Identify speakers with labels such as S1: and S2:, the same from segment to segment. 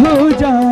S1: হয়ে যায়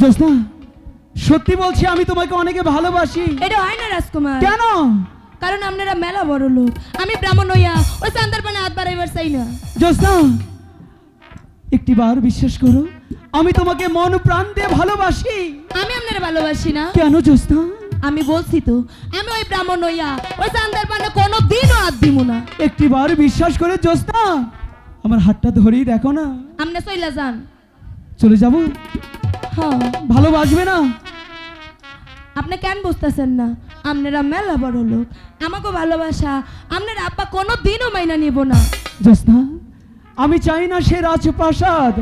S1: জোসনা সত্যি বলছি আমি তোমাকে অনেকে ভালোবাসি।
S2: এটা হয় না রাজকুমার।
S1: কেন?
S2: কারণ আপনারা মেলা বড় লোক আমি ব্রাহ্মণ হইয়া ওই সান্দারপানে হাত বাড়াইবার চাই না।
S1: জোসনা একটি বার বিশ্বাস করো আমি তোমাকে মন প্রাণ দিয়ে ভালোবাসি।
S2: আমি আপনারা ভালোবাসি না।
S1: কেন জোসনা
S2: আমি বলছি তো আমি ওই ব্রাহ্মণ হইয়া ওই চান্দার পানে কোনো দিনও হাত দিব না।
S1: একটি বার বিশ্বাস করে জোসনা আমার হাতটা ধরেই দেখো না।
S2: আপনি চইলা যান।
S1: চলে যাব?
S2: হ্যাঁ।
S1: ভালোবাসবে না?
S2: আপনি কেন বুঝতেছেন না? আপনারা মেলা বড় লোক আমাকে ভালোবাসা আপনার আব্বা কোনো দিনও মাইনা নিব না।
S1: জোসনা আমি চাই না সে রাজপ্রাসাদ।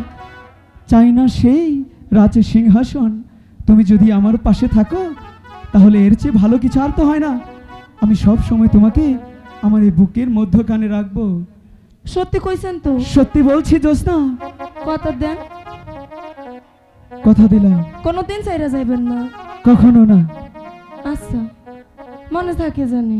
S1: চাই না সেই রাজ সিংহাসন তুমি যদি আমার পাশে থাকো তাহলে এর চেয়ে ভালো কিছু আর তো হয় না। আমি সব সময় তোমাকে আমার এই বুকের মধ্যখানে রাখব।
S2: সত্যি কইছেন তো?
S1: সত্যি বলছি জোসনা
S2: কত দেন।
S1: কথা দিলাম।
S2: কোনো দিন চাইরা যাইবেন না।
S1: কখনো না।
S2: আচ্ছা মনে থাকে জানি।